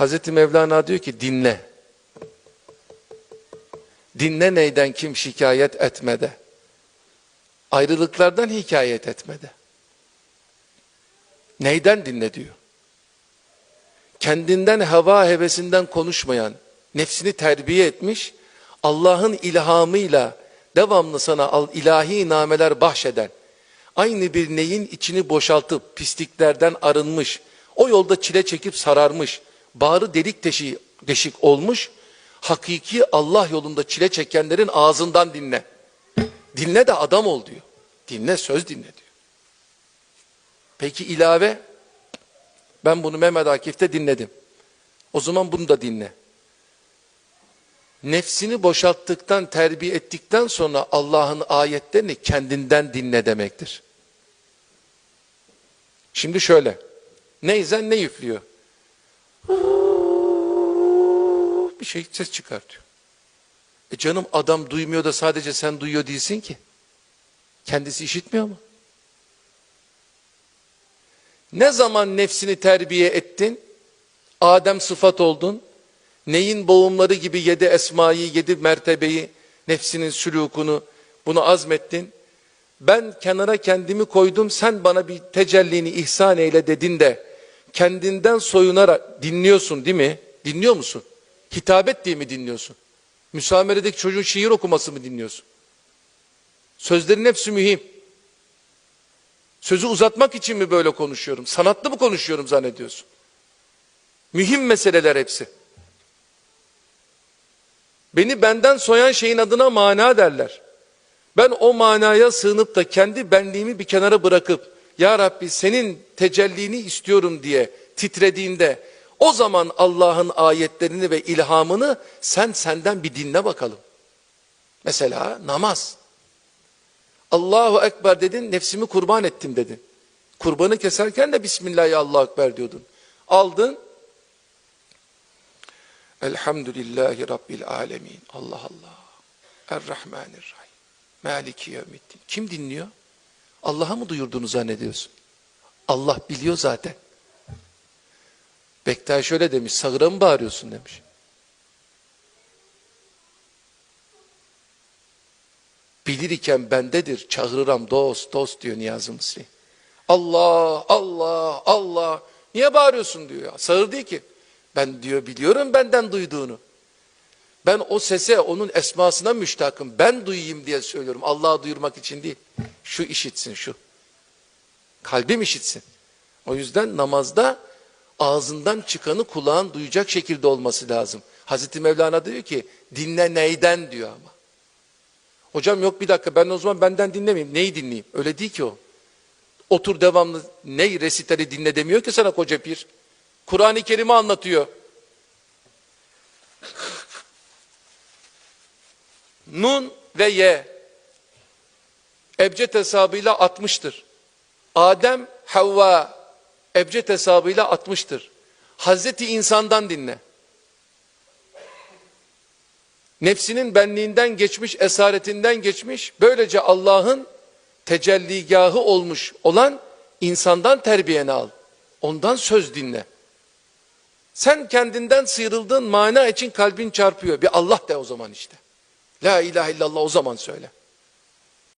Hazreti Mevlana diyor ki dinle. Dinle neyden kim şikayet etmede. Ayrılıklardan hikayet etmede. Neyden dinle diyor. Kendinden heva hevesinden konuşmayan, nefsini terbiye etmiş, Allah'ın ilhamıyla devamlı sana ilahi nameler bahşeden, aynı bir neyin içini boşaltıp pisliklerden arınmış, o yolda çile çekip sararmış, bağrı delik deşik, deşik olmuş, hakiki Allah yolunda çile çekenlerin ağzından dinle. Dinle de adam ol diyor. Dinle söz dinle diyor. Peki ilave? Ben bunu Mehmet Akif'te dinledim. O zaman bunu da dinle. Nefsini boşalttıktan, terbiye ettikten sonra Allah'ın ayetlerini kendinden dinle demektir. Şimdi şöyle. Neyzen ne üflüyor? Bir şey ses çıkartıyor. E canım adam duymuyor da sadece sen duyuyor değilsin ki. Kendisi işitmiyor mu? Ne zaman nefsini terbiye ettin? Adem sıfat oldun. Neyin boğumları gibi yedi esmayı, yedi mertebeyi, nefsinin sülukunu bunu azmettin. Ben kenara kendimi koydum, sen bana bir tecellini ihsan eyle dedin de kendinden soyunarak dinliyorsun değil mi? Dinliyor musun? Hitabet diye mi dinliyorsun? Müsameredeki çocuğun şiir okuması mı dinliyorsun? Sözlerin hepsi mühim. Sözü uzatmak için mi böyle konuşuyorum? Sanatlı mı konuşuyorum zannediyorsun? Mühim meseleler hepsi. Beni benden soyan şeyin adına mana derler. Ben o manaya sığınıp da kendi benliğimi bir kenara bırakıp Ya Rabbi senin tecellini istiyorum diye titrediğinde o zaman Allah'ın ayetlerini ve ilhamını sen senden bir dinle bakalım. Mesela namaz. Allahu Ekber dedin, nefsimi kurban ettim dedin. Kurbanı keserken de Bismillahirrahmanirrahim Allahu Ekber diyordun. Aldın. Elhamdülillahi Rabbil Alemin. Allah Allah. Errahmanirrahim. Maliki yevmiddin. Kim dinliyor? Allah'a mı duyurduğunu zannediyorsun? Allah biliyor zaten. Bektaş şöyle demiş, sağıra mı bağırıyorsun demiş. Bilir iken bendedir, çağırıram dost dost diyor Niyazi Mısri. Allah, Allah, Allah. Niye bağırıyorsun diyor ya. Sağır değil ki. Ben diyor biliyorum benden duyduğunu. Ben o sese, onun esmasına müştakım. Ben duyayım diye söylüyorum. Allah'ı duyurmak için değil. Şu işitsin şu. Kalbim işitsin. O yüzden namazda ağzından çıkanı kulağın duyacak şekilde olması lazım. Hazreti Mevlana diyor ki dinle neyden diyor ama. Hocam yok bir dakika ben o zaman benden dinlemeyeyim. Neyi dinleyeyim? Öyle değil ki o. Otur devamlı ney resitali dinle demiyor ki sana koca pir. Kur'an-ı Kerim'i anlatıyor. Nun ve Ye ebced hesabıyla 60'tır. Adem, Havva ebced hesabıyla 60'tır. Hazreti insandan dinle. Nefsinin benliğinden geçmiş, esaretinden geçmiş, böylece Allah'ın tecelligahı olmuş olan insandan terbiyeni al. Ondan söz dinle. Sen kendinden sıyrıldığın mana için kalbin çarpıyor. Bir Allah de o zaman işte. La ilahe illallah o zaman söyle.